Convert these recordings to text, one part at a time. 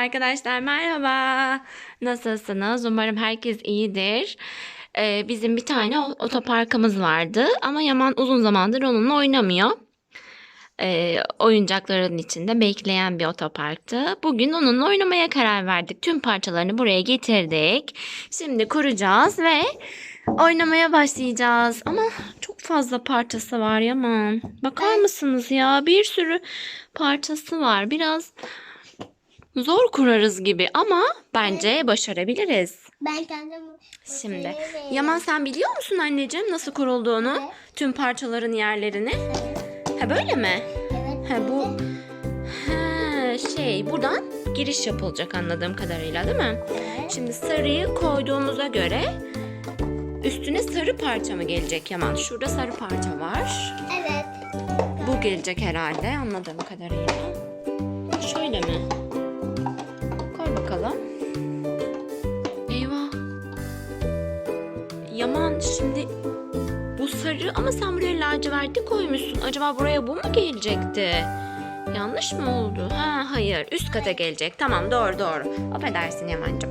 Arkadaşlar merhaba. Nasılsınız? Umarım herkes iyidir. Ee, bizim bir tane otoparkımız vardı ama Yaman uzun zamandır onunla oynamıyor. Ee, oyuncakların içinde bekleyen bir otoparktı. Bugün onunla oynamaya karar verdik. Tüm parçalarını buraya getirdik. Şimdi kuracağız ve oynamaya başlayacağız. Ama çok fazla parçası var Yaman. Bakar mısınız ya? Bir sürü parçası var. Biraz Zor kurarız gibi ama bence başarabiliriz. Ben kendim Şimdi Yaman sen biliyor musun anneciğim nasıl kurulduğunu? Evet. Tüm parçaların yerlerini. Ha böyle mi? Evet. Ha bu ha, şey buradan giriş yapılacak anladığım kadarıyla değil mi? Evet. Şimdi sarıyı koyduğumuza göre üstüne sarı parça mı gelecek Yaman? Şurada sarı parça var. Evet. Bu gelecek herhalde anladığım kadarıyla. Şöyle mi? Şimdi bu sarı ama sen buraya laciverti koymuşsun. Acaba buraya bu mu gelecekti? Yanlış mı oldu? Ha hayır üst kata gelecek. Tamam doğru doğru. Affedersin Yaman'cığım.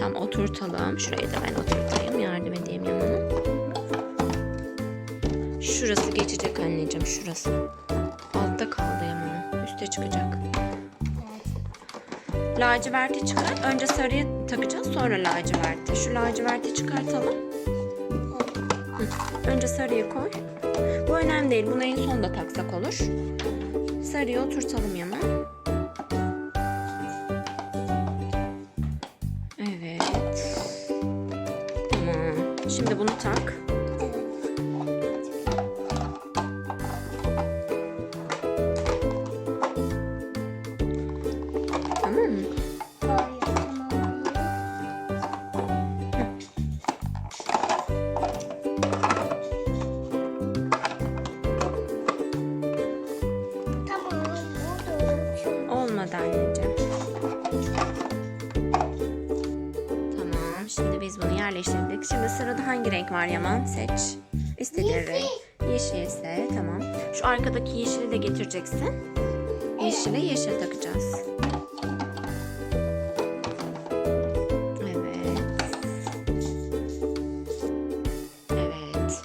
Tam oturtalım. Şurayı da ben oturtayım. Yardım edeyim Yaman'a. Şurası geçecek anneciğim şurası. Altta kaldı Yaman'a. Üste çıkacak. Laciverti çıkar. Önce sarıyı takacağız sonra laciverti. Şu laciverti çıkartalım. Önce sarıyı koy. Bu önemli değil. Bunu en son da taksak olur. Sarıyı oturtalım Yaman. Yaman? Seç. İstediğin Yeşil. renk. Yeşilse tamam. Şu arkadaki yeşili de getireceksin. Yeşile yeşil takacağız. Evet. Evet.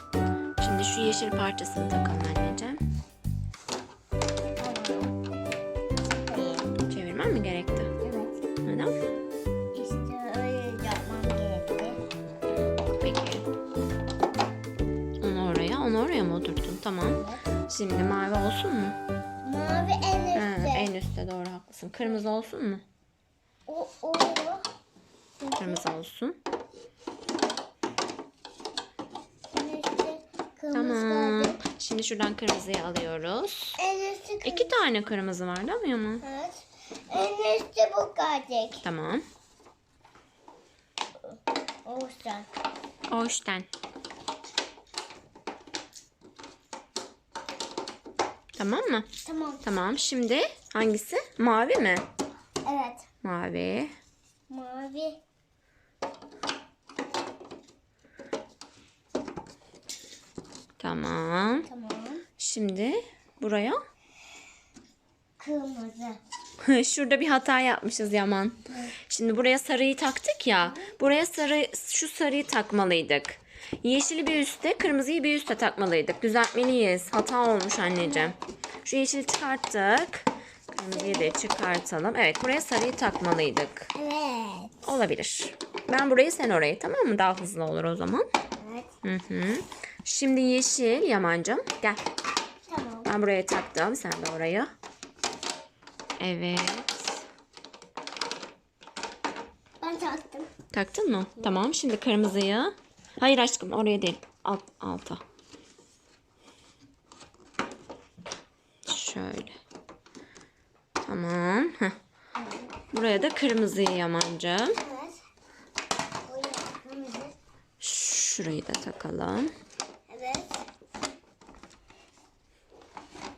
Şimdi şu yeşil parçasını takalım anneciğim. Çevirmem mi gerekti? Şimdi mavi olsun mu? Mavi en Ha, üstte. en üstte doğru haklısın. Kırmızı olsun mu? O, o. Kırmızı olsun. En üstte kırmızı Tamam. Şimdi şuradan kırmızıyı alıyoruz. En üstte kırmızı. İki tane kırmızı var değil mi? Evet. En üstte bu gelecek. Tamam. Olsun. Hoşten. Tamam mı? Tamam. Tamam. Şimdi hangisi? Mavi mi? Evet. Mavi. Mavi. Tamam. Tamam. Şimdi buraya Kırmızı. Şurada bir hata yapmışız Yaman. Şimdi buraya sarıyı taktık ya. Buraya sarı şu sarıyı takmalıydık. Yeşili bir üstte, kırmızıyı bir üstte takmalıydık. Düzeltmeliyiz. Hata olmuş anneciğim. Şu yeşili çıkarttık. Kırmızıyı da çıkartalım. Evet, buraya sarıyı takmalıydık. Evet. Olabilir. Ben burayı sen orayı tamam mı? Daha hızlı olur o zaman. Evet. Hı hı. Şimdi yeşil Yamancığım. Gel. Tamam. Ben buraya taktım. Sen de oraya. Evet. Ben taktım. Taktın mı? Tamam. Şimdi kırmızıyı. Hayır aşkım oraya değil. Alt, alta. Şöyle. Tamam. Heh. Buraya da kırmızıyı kırmızı. Şurayı da takalım. Evet.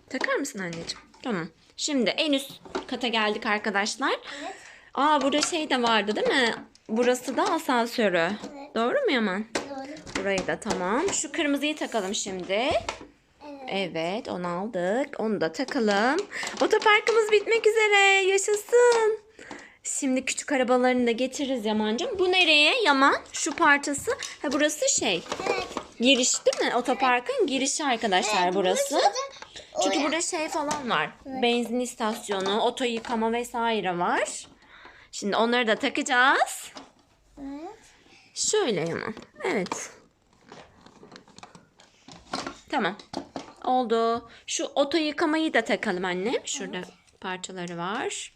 Takar mısın anneciğim? Tamam. Şimdi en üst kata geldik arkadaşlar. Evet. Aa burada şey de vardı değil mi? Burası da asansörü. Evet. Doğru mu Yaman? Burayı da tamam. Şu kırmızıyı takalım şimdi. Evet. Evet onu aldık. Onu da takalım. Otoparkımız bitmek üzere. Yaşasın. Şimdi küçük arabalarını da getiririz Yaman'cığım. Bu nereye Yaman? Şu parçası. Ha burası şey. Evet. Giriş değil mi? Otoparkın girişi arkadaşlar Evet, burası. Çünkü burada şey falan var. Benzin istasyonu, oto yıkama vesaire var. Şimdi onları da takacağız. Evet. Şöyle Yaman. Evet. Tamam. Oldu. Şu oto yıkamayı da takalım annem. Şurada parçaları var.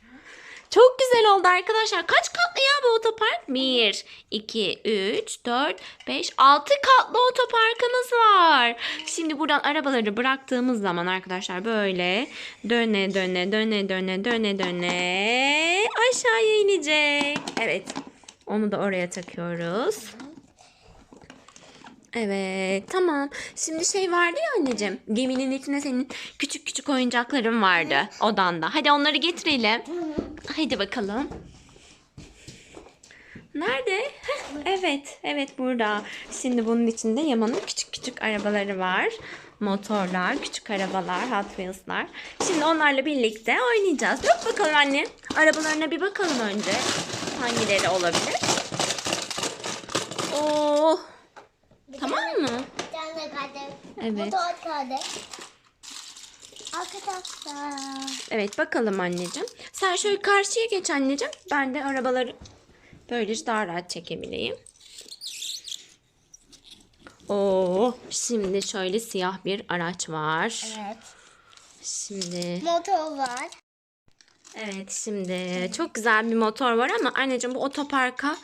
Çok güzel oldu arkadaşlar. Kaç katlı ya bu otopark? 1, 2, 3, 4, 5, 6 katlı otoparkımız var. Şimdi buradan arabaları bıraktığımız zaman arkadaşlar böyle döne döne döne döne döne döne aşağıya inecek. Evet. Onu da oraya takıyoruz. Evet tamam. Şimdi şey vardı ya anneciğim. Geminin içinde senin küçük küçük oyuncakların vardı odanda. Hadi onları getirelim. Haydi bakalım. Nerede? Evet, evet burada. Şimdi bunun içinde Yaman'ın küçük küçük arabaları var. Motorlar, küçük arabalar, Hot Wheels'lar. Şimdi onlarla birlikte oynayacağız. Bak bakalım anne. Arabalarına bir bakalım önce. Hangileri olabilir? Tamam mı? Bir tane kaldı. Evet. Motor kaldı. Arkadaşlar. Evet bakalım anneciğim. Sen şöyle karşıya geç anneciğim. Ben de arabaları böylece daha rahat çekebileyim. Oo, şimdi şöyle siyah bir araç var. Evet. Şimdi Motor var. evet şimdi çok güzel bir motor var ama anneciğim bu otoparka Bu da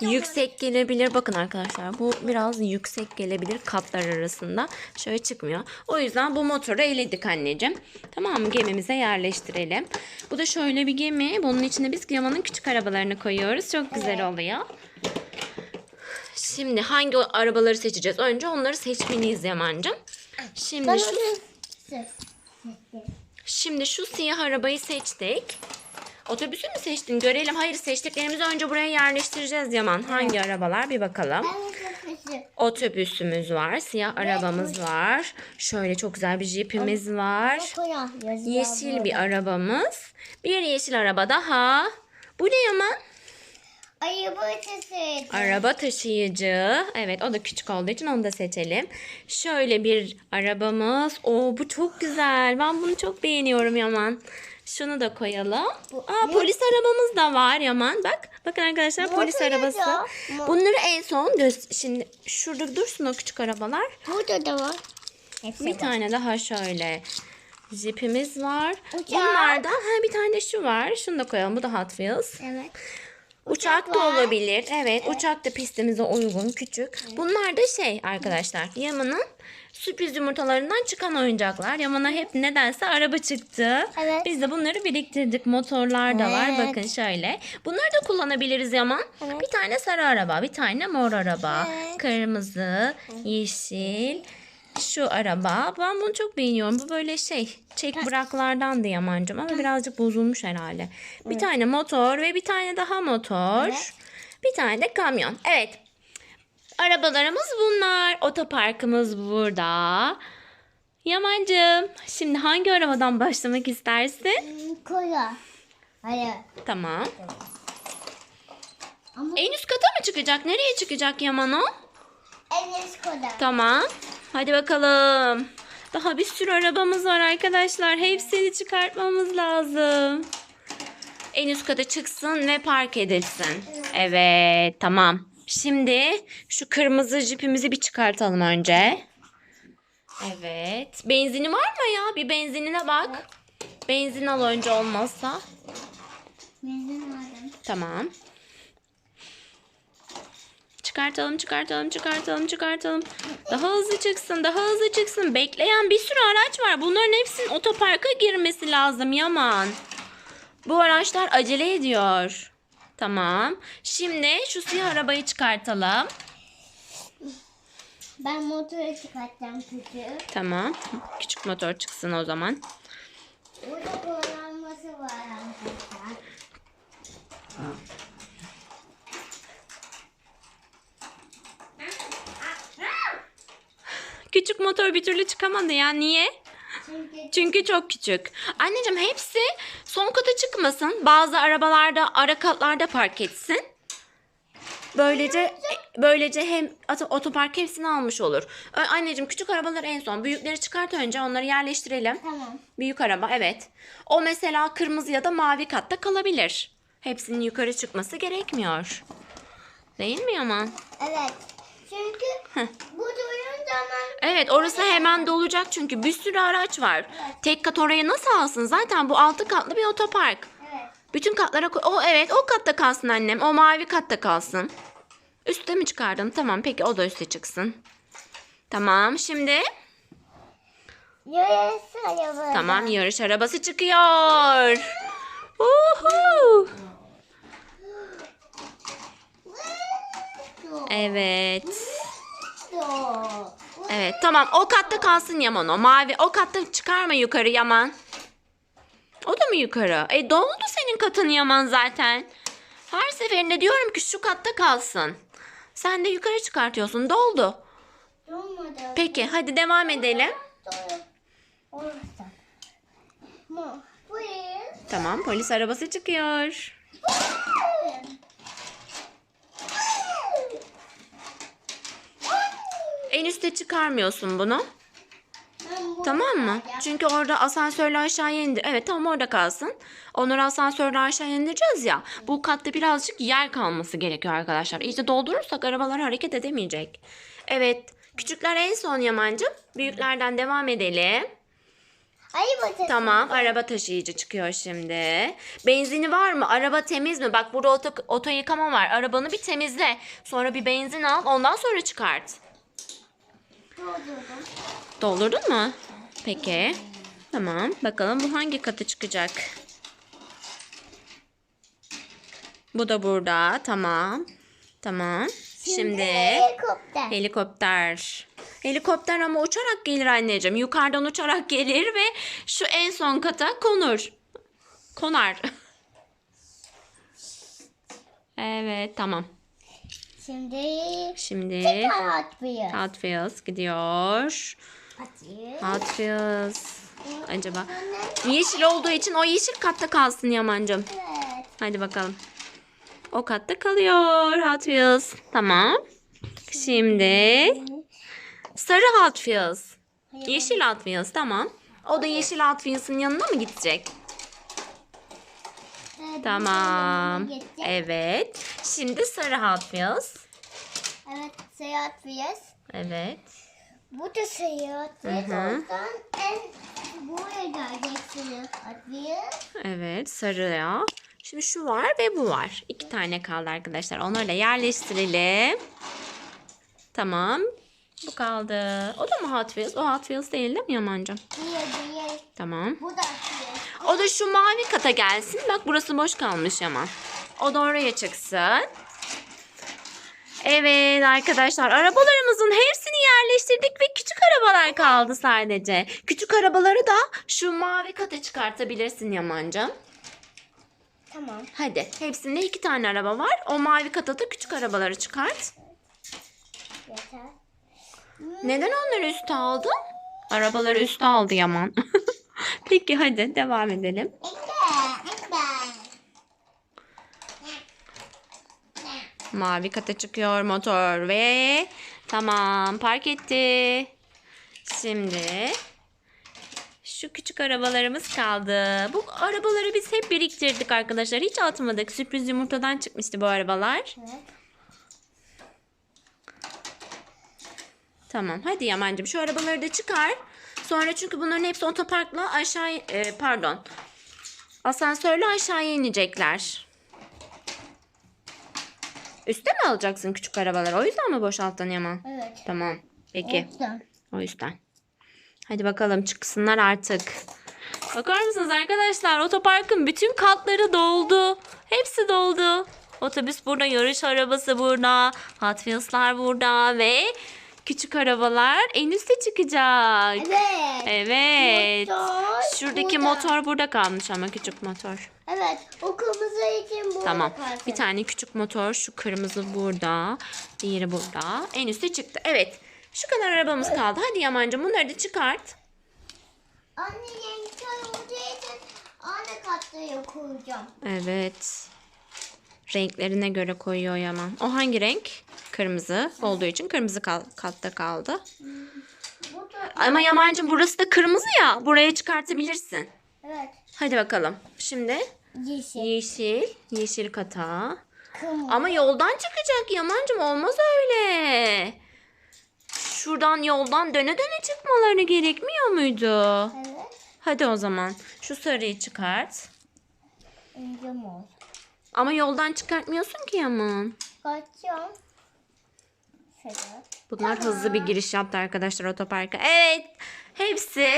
yüksek gelebilir. Bakın arkadaşlar bu biraz yüksek gelebilir katlar arasında. Şöyle çıkmıyor. O yüzden bu motoru eledik anneciğim. Tamam mı? Gemimize yerleştirelim. Bu da şöyle bir gemi. Bunun içine biz Yaman'ın küçük arabalarını koyuyoruz. Çok güzel oluyor. Şimdi hangi arabaları seçeceğiz? Önce onları seçmeliyiz Yaman'cığım. Şimdi şu, şimdi şu siyah arabayı seçtik. Otobüsü mü seçtin? Görelim. Hayır seçtiklerimizi önce buraya yerleştireceğiz Yaman. Hangi arabalar? Bir bakalım. Otobüsümüz var. Siyah arabamız var. Şöyle çok güzel bir jipimiz var. Yeşil bir arabamız. Bir yeşil araba daha. Bu ne Yaman? Bu ötesi. Araba taşıyıcı. Evet o da küçük olduğu için onu da seçelim. Şöyle bir arabamız. Oo bu çok güzel. Ben bunu çok beğeniyorum Yaman. Şunu da koyalım. Aa polis arabamız da var Yaman. Bak. Bakın arkadaşlar polis Motor arabası. ya. Mo- Bunları en son göz şimdi şurada dursun o küçük arabalar. Burada da var. Hepsi Bir var. tane daha şöyle jipimiz var. Uçak. Bunlardan ha bir tane şu var. Şunu da koyalım. Bu da Hot Wheels. Evet. Uçak, da var. olabilir. Evet, uçak da pistimize uygun, küçük. Bunlar da şey arkadaşlar. Yaman'ın sürpriz yumurtalarından çıkan oyuncaklar. Yaman'a hep nedense araba çıktı. Evet. Biz de bunları biriktirdik. Motorlar da var. Evet. Bakın şöyle. Bunları da kullanabiliriz Yaman. Evet. Bir tane sarı araba, bir tane mor araba. Evet. Kırmızı, yeşil. Şu araba. Ben bunu çok beğeniyorum. Bu böyle şey çek bıraklardan da Yaman'cığım ama birazcık bozulmuş herhalde. Bir tane motor ve bir tane daha motor. Evet. Bir tane de kamyon. Evet. Arabalarımız bunlar. Otoparkımız burada. Yamancığım, şimdi hangi arabadan başlamak istersin? Kola. Hayır. Tamam. Ama En üst kata mı çıkacak? Nereye çıkacak Yaman o? en üst kola. Tamam. Hadi bakalım. Daha bir sürü arabamız var arkadaşlar. Hepsini çıkartmamız lazım. En üst kata çıksın ve park edilsin. Evet, tamam. Şimdi şu kırmızı jipimizi bir çıkartalım önce. Evet. Benzini var mı ya? Bir benzinine bak. Benzin al önce olmazsa. Benzin aldım. Tamam. Çıkartalım, çıkartalım, çıkartalım, çıkartalım. Daha hızlı çıksın, daha hızlı çıksın. Bekleyen bir sürü araç var. Bunların hepsinin otoparka girmesi lazım Yaman. Bu araçlar acele ediyor. Tamam. Şimdi şu siyah arabayı çıkartalım. Ben motoru çıkartacağım küçük. Tamam. Küçük motor çıksın o zaman. Burada kullanması var arkadaşlar. Küçük motor bir türlü çıkamadı ya. Niye? Çünkü çok küçük. Anneciğim hepsi son kata çıkmasın. Bazı arabalarda ara katlarda park etsin. Böylece böylece hem oto- otopark hepsini almış olur. Anneciğim küçük arabalar en son. Büyükleri çıkart önce onları yerleştirelim. tamam. Büyük araba evet. O mesela kırmızı ya da mavi katta kalabilir. Hepsinin yukarı çıkması gerekmiyor. Değil mi Yaman? Evet. Çünkü zaman Evet orası hemen dolacak çünkü bir sürü araç var. Tek kat orayı nasıl alsın? Zaten bu altı katlı bir otopark. evet. Bütün katlara koy. O evet o katta kalsın annem. O mavi katta kalsın. Üste mi çıkardın? Tamam peki o da üste çıksın. Tamam şimdi Yarısı araba. tamam yarış arabası çıkıyor. Uhu. Evet. Evet tamam o katta kalsın Yaman o mavi. O katta çıkarma yukarı Yaman. O da mı yukarı? E doldu senin katın Yaman zaten. Her seferinde diyorum ki şu katta kalsın. Sen de yukarı çıkartıyorsun doldu. Durmadı. Peki hadi devam edelim. Tamam polis arabası çıkıyor. En üste çıkarmıyorsun bunu. Tamam mı? Çünkü orada asansörle aşağıya indir. Evet tamam orada kalsın. Onları asansörle aşağıya indireceğiz ya. Bu katta birazcık yer kalması gerekiyor arkadaşlar. İyice doldurursak arabalar hareket edemeyecek. Evet. Küçükler en son Yamancım. Büyüklerden devam edelim. Bu Tamam araba taşıyıcı çıkıyor şimdi. Benzini var mı? Araba temiz mi? Bak burada oto, oto yıkama var. Arabanı bir temizle. Sonra bir benzin al. Ondan sonra çıkart. Doldurdum. Doldurdun mu? Peki. Tamam. Bakalım bu hangi kata çıkacak? Bu da burada. Tamam. Tamam. Şimdi Helikopter. helikopter. Helikopter ama uçarak gelir anneciğim. Yukarıdan uçarak gelir ve şu en son kata konur. Konar. Evet tamam. Şimdi Şimdi bir. Hot Wheels gidiyor. Atayım. Hot Wheels. Acaba yeşil olduğu için o yeşil katta kalsın Yamancım. Evet. Hadi bakalım. O katta kalıyor Hot Wheels. Tamam. Şimdi sarı Hot Wheels. Yeşil Hot Wheels tamam. O da yeşil Hot Wheels'ın yanına mı gidecek? Tamam. Evet. Şimdi sarı Hot Wheels. Evet seyahat fiyat. Evet. Bu da fiyat. Hı hı. Oradan en buraya geleceksiniz. Evet sarı. Şimdi şu var ve bu var. İki tane kaldı arkadaşlar. Onları da yerleştirelim. Tamam. Bu kaldı. O da mı Hot Wheels? O Hot Wheels değil değil mi Yaman'cığım? Diye diye. Tamam. Bu da. O da şu mavi kata gelsin. Bak burası boş kalmış Yaman. O da oraya çıksın. Evet arkadaşlar arabalarımızın hepsini yerleştirdik ve küçük arabalar kaldı sadece. Küçük arabaları da şu mavi kata çıkartabilirsin Yaman'cığım. Tamam. Hadi hepsinde iki tane araba var. O mavi kata da küçük arabaları çıkart. Yeter. Neden onları üste aldın? Arabaları üste aldı Yaman. Peki hadi devam edelim. Mavi kata çıkıyor motor ve tamam park etti. Şimdi şu küçük arabalarımız kaldı. Bu arabaları biz hep biriktirdik arkadaşlar. Hiç atmadık. Sürpriz yumurtadan çıkmıştı bu arabalar. Evet. Tamam hadi Yamancığım şu arabaları da çıkar. Sonra çünkü bunların hepsi otoparkla aşağı e, pardon asansörle aşağıya inecekler. Üste mi alacaksın küçük arabaları? O yüzden mi boşalttın Yaman? Evet. Tamam. Peki. Oradan. O yüzden. Hadi bakalım çıksınlar artık. Bakar mısınız arkadaşlar? Otoparkın bütün katları doldu. Hepsi doldu. Otobüs burada, yarış arabası burada, Hot Wheels'lar burada ve küçük arabalar en üste çıkacak. Evet. Evet. Motor Şuradaki burada. motor burada kalmış ama küçük motor. Evet. O kırmızı için bu. Tamam. Bir tane küçük motor şu kırmızı burada. Diğeri burada. En üste çıktı. Evet. Şu kadar arabamız kaldı. Hadi Yamancığım bunları da çıkart. Anne yeni olduğu için anne katlıya koyacağım. Evet. Renklerine göre koyuyor Yaman. O hangi renk? Kırmızı olduğu için kırmızı kal- katta kaldı. Ama Yamancığım burası da kırmızı ya. Buraya çıkartabilirsin. evet. Hadi bakalım. Şimdi Yeşil. yeşil. Yeşil kata. Kırmızı. Ama yoldan çıkacak Yamancığım. Olmaz öyle. Şuradan yoldan döne döne çıkmaları gerekmiyor muydu? Evet. Hadi o zaman. Şu sarıyı çıkart. İnce mor. Ama yoldan çıkartmıyorsun ki Yaman. Kaçacağım. Şöyle. Bunlar hızlı bir giriş yaptı arkadaşlar otoparka. Evet. Hepsi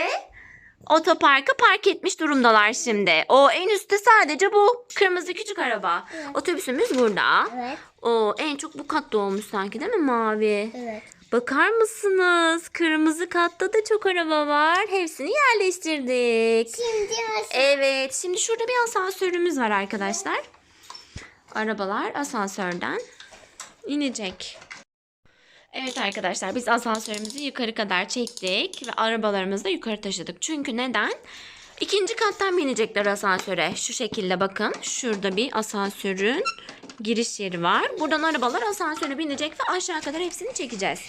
otoparka park etmiş durumdalar şimdi. O en üstte sadece bu kırmızı küçük araba. Otobüsümüz burada. Evet. O en çok bu katta olmuş sanki değil mi mavi? Evet. Bakar mısınız? Kırmızı katta da çok araba var. Hepsini yerleştirdik. Şimdi aşağı. Evet, şimdi şurada bir asansörümüz var arkadaşlar. Arabalar asansörden inecek. Evet arkadaşlar biz asansörümüzü yukarı kadar çektik ve arabalarımızı da yukarı taşıdık. Çünkü neden? İkinci kattan binecekler asansöre. Şu şekilde bakın. Şurada bir asansörün giriş yeri var. Buradan arabalar asansöre binecek ve aşağı kadar hepsini çekeceğiz.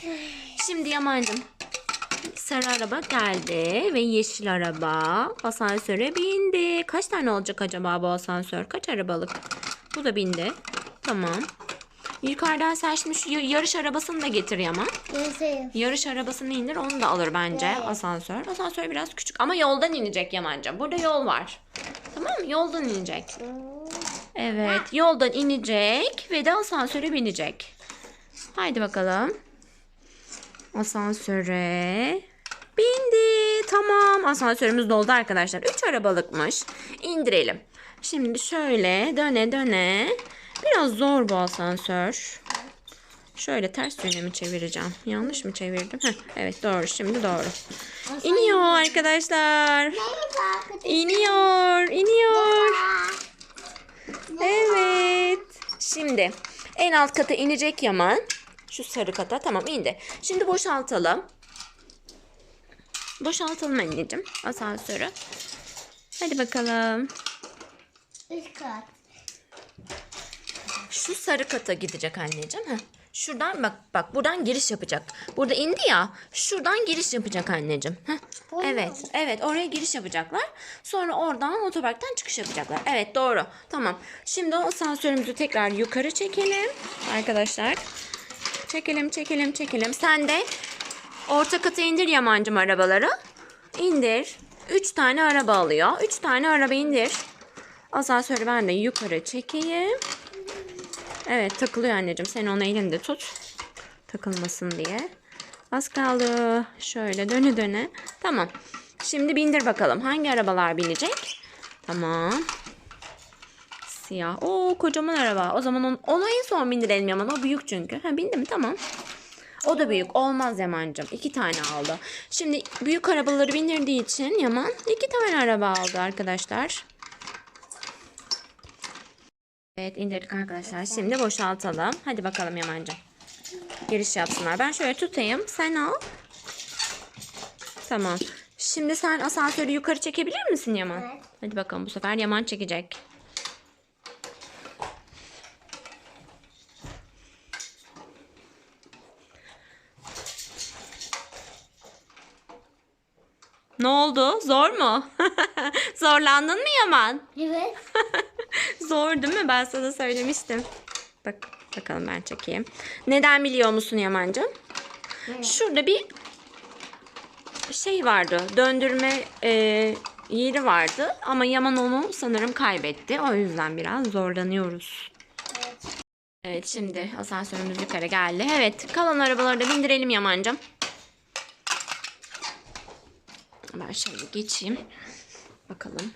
Şimdi Yaman'cığım Sarı araba geldi ve yeşil araba asansöre bindi. Kaç tane olacak acaba bu asansör? Kaç arabalık? Bu da bindi. Tamam. Yukarıdan y- yarış arabasını da getir Yaman. Yeşil. Yarış arabasını indir onu da alır bence Evet. asansör. Asansör biraz küçük ama yoldan inecek Yamanca. Burada yol var. Tamam mı? Yoldan inecek. Evet yoldan inecek ve de asansöre binecek. Haydi bakalım. Asansöre bindi. Tamam asansörümüz doldu arkadaşlar. 3 arabalıkmış. İndirelim. Şimdi şöyle döne döne. Biraz zor bu asansör. Şöyle ters yöne mi çevireceğim? Yanlış mı çevirdim? Heh, evet doğru şimdi doğru. İniyor arkadaşlar. İniyor, iniyor. Evet. Şimdi en alt kata inecek Yaman. Şu sarı kata tamam indi. Şimdi boşaltalım. Boşaltalım anneciğim asansörü. Hadi bakalım. Üst kat. Şu sarı kata gidecek anneciğim. Heh. Şuradan bak bak buradan giriş yapacak. Burada indi ya. Şuradan giriş yapacak anneciğim. Heh. Evet, evet oraya giriş yapacaklar. Sonra oradan otoparktan çıkış yapacaklar. Evet doğru. Tamam. Şimdi o asansörümüzü tekrar yukarı çekelim. Arkadaşlar. Çekelim, çekelim, çekelim. Sen de orta kata indir Yamancım arabaları. İndir. Üç tane araba alıyor. Üç tane araba indir. Asansörü ben de yukarı çekeyim. Evet takılıyor anneciğim. Sen onu elinde tut. Takılmasın diye. Az kaldı. Şöyle döne döne. Tamam. Şimdi bindir bakalım. Hangi arabalar binecek? Tamam. Siyah. Oo kocaman araba. O zaman onu, onu en son bindirelim Yaman. O büyük çünkü. Ha bindi mi? Tamam. O da büyük. Olmaz Yaman'cığım. İki tane aldı. Şimdi büyük arabaları bindirdiği için Yaman iki tane araba aldı arkadaşlar. Evet indirdik arkadaşlar. Şimdi boşaltalım. Hadi bakalım Yaman'cığım. Giriş yapsınlar. Ben şöyle tutayım. Sen al. Tamam. Şimdi sen asansörü yukarı çekebilir misin Yaman? Evet. Hadi bakalım bu sefer Yaman çekecek. Ne oldu? Zor mu? Zorlandın mı Yaman? Evet. Zor değil mi? Ben sana söylemiştim. Bak bakalım ben çekeyim. Neden biliyor musun Yamancığım? Şurada bir şey vardı. Döndürme e, yeri vardı. Ama Yaman onu sanırım kaybetti. O yüzden biraz zorlanıyoruz. Evet. Evet şimdi asansörümüz yukarı geldi. Evet kalan arabaları da bindirelim Yamancığım. Ben şöyle geçeyim. Bakalım.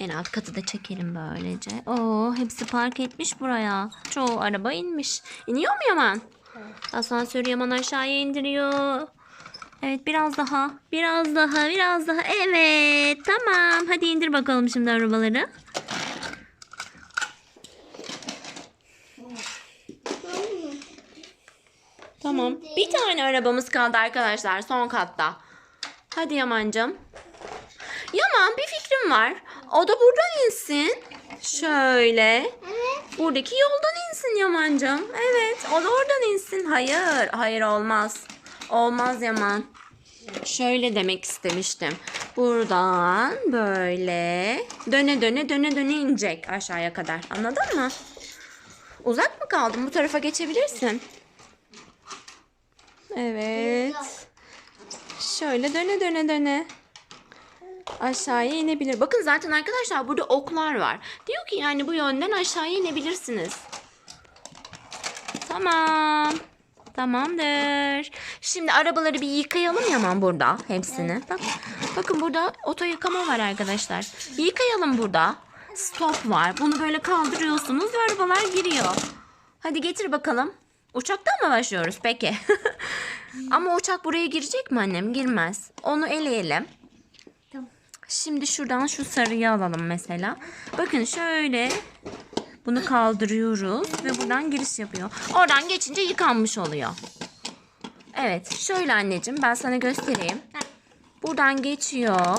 En alt katı da çekelim böylece. Oo hepsi park etmiş buraya. Çoğu araba inmiş. İniyor mu Yaman? Asansörü Yaman aşağıya indiriyor. Evet biraz daha. Biraz daha. Biraz daha. Evet. Tamam. Hadi indir bakalım şimdi arabaları. Tamam. Tamam. Bir tane arabamız kaldı arkadaşlar son katta. Hadi Yaman'cığım. Yaman bir fikrim var. O da buradan insin. Şöyle. Buradaki yoldan insin Yaman'cığım. Evet o da oradan insin. Hayır. Hayır olmaz. Olmaz Yaman. Şöyle demek istemiştim. Buradan böyle döne döne döne döne inecek aşağıya kadar. Anladın mı? Uzak mı kaldın? Bu tarafa geçebilirsin. Evet. Şöyle döne döne döne. Aşağıya inebilir. Bakın zaten arkadaşlar burada oklar var. Diyor ki yani bu yönden aşağıya inebilirsiniz. Tamam. Tamamdır. Şimdi arabaları bir yıkayalım Yaman burada hepsini. Bak, bakın burada oto yıkama var arkadaşlar. Yıkayalım burada. Stop var. Bunu böyle kaldırıyorsunuz ve arabalar giriyor. Hadi getir bakalım. Uçaktan mı başlıyoruz peki? Ama uçak buraya girecek mi annem? Girmez. Onu eleyelim. Şimdi şuradan şu sarıyı alalım mesela. Bakın şöyle bunu kaldırıyoruz ve buradan giriş yapıyor. Oradan geçince yıkanmış oluyor. Evet şöyle anneciğim ben sana göstereyim. Buradan geçiyor.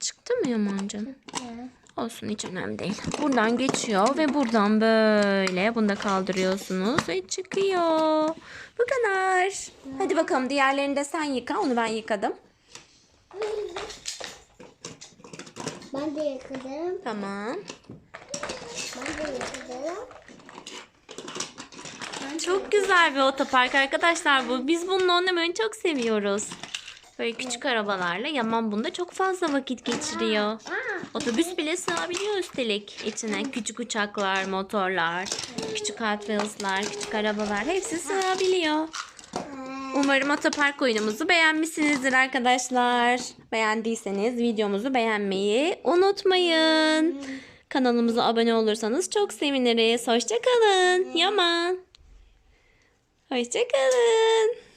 Çıktı mı Yaman'cığım? Evet. Olsun hiç önemli değil. Buradan geçiyor ve buradan böyle bunu da kaldırıyorsunuz ve çıkıyor. Bu kadar. Hadi bakalım diğerlerini de sen yıka. Onu ben yıkadım. Ben de yıkadım. Tamam. Ben de yıkadım. Çok güzel bir otopark arkadaşlar bu. Biz bununla oynamayı çok seviyoruz. Böyle küçük arabalarla Yaman bunda çok fazla vakit geçiriyor. Aa, Otobüs bile sığabiliyor üstelik içine. Küçük uçaklar, motorlar, küçük Hot Wheels'lar, küçük arabalar hepsi sığabiliyor. Umarım otopark oyunumuzu beğenmişsinizdir arkadaşlar. Beğendiyseniz videomuzu beğenmeyi unutmayın. Kanalımıza abone olursanız çok seviniriz. Hoşçakalın. Yaman. Hoşçakalın.